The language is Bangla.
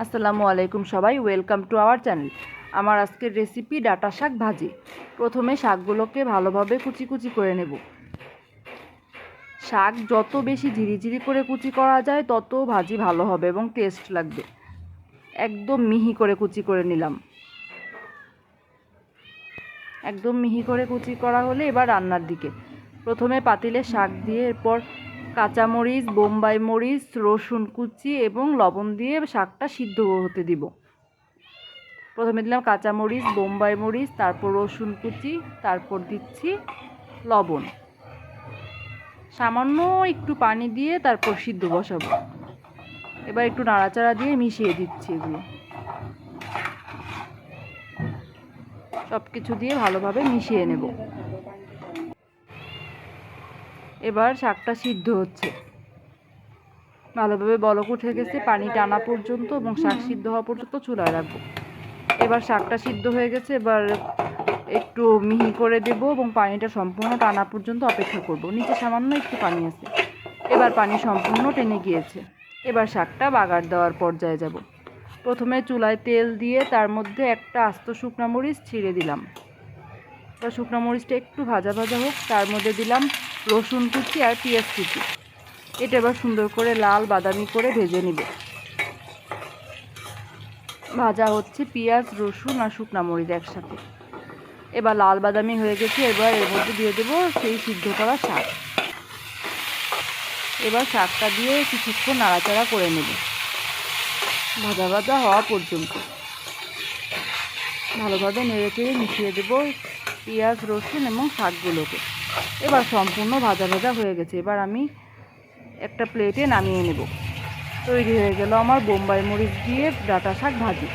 আসসালামু আলাইকুম সবাই ওয়েলকাম টু আওয়ার চ্যানেল আমার আজকের রেসিপি ডাটা শাক ভাজি। প্রথমে শাকগুলোকে ভালোভাবে কুচি কুচি করে নেব। শাক যত বেশি ঝিরিঝিরি করে কুচি করা যায়, তত ভাজি ভালো হবে এবং টেস্ট লাগবে। একদম মিহি করে কুচি করে নিলাম। একদম মিহি করে কুচি করা হলে এবার রান্নার দিকে। প্রথমে পাতিলে শাক দিয়ে এরপর কাঁচামরিচ, বোম্বাই মরিচ, রসুন কুচি এবং লবণ দিয়ে শাকটা সিদ্ধ হতে দিব। প্রথমে দিলাম কাঁচামরিচ, বোম্বাই মরিচ, তারপর রসুন কুচি, তারপর দিচ্ছি লবণ। সামান্য একটু পানি দিয়ে তারপর সিদ্ধ বসাবো। এবার একটু নাড়াচাড়া দিয়ে মিশিয়ে দিচ্ছি এগুলো। সব কিছু দিয়ে ভালোভাবে মিশিয়ে নেব। এবার শাকটা সিদ্ধ হচ্ছে। ভালোভাবে বলক উঠে গেছে, পানি টানা পর্যন্ত এবং শাক সিদ্ধ হওয়া পর্যন্ত চুলায় রাখব। এবার শাকটা সিদ্ধ হয়ে গেছে, এবার একটু মিহি করে দেব এবং পানিটা সম্পূর্ণ টানা পর্যন্ত অপেক্ষা করব। নিচে সামান্য একটু পানি আছে। এবার পানি সম্পূর্ণ টেনে গিয়েছে। এবার শাকটা বাগার দেওয়ার পর্যায়ে যাব। প্রথমে চুলায় তেল দিয়ে তার মধ্যে একটা আস্ত শুকনো মরিচ ছিঁড়ে দিলাম। এবার শুকনো মরিচটা একটু ভাজা ভাজা হোক, তার মধ্যে দিলাম রসুন কুচি আর পেঁয়াজ কুচি। এটা এবার সুন্দর করে লাল বাদামি করে ভেজে নিব। ভাজা হচ্ছে পেঁয়াজ, রসুন আর শুকনো মরিচ একসাথে। এবার লাল বাদামি হয়ে গেছে, এবার এর মধ্যে দিয়ে দেবো সেই সিদ্ধ করা শাক। এবার শাকটা দিয়ে কিছুক্ষণ নাড়াচাড়া করে নেব। ভাজা ভাজা হওয়া পর্যন্ত। ভালোভাবে নেড়ে চেড়ে মিশিয়ে দেবো পেঁয়াজ, রসুন এবং শাকগুলোকে। এবার সম্পূর্ণ ভাজা ভাজা হয়ে গেছে। এবার আমি একটা প্লেটে নামিয়ে নেব। তৈরি হয়ে গেল আমার বোম্বাই মরিচ দিয়ে ডাটা শাক ভাজি।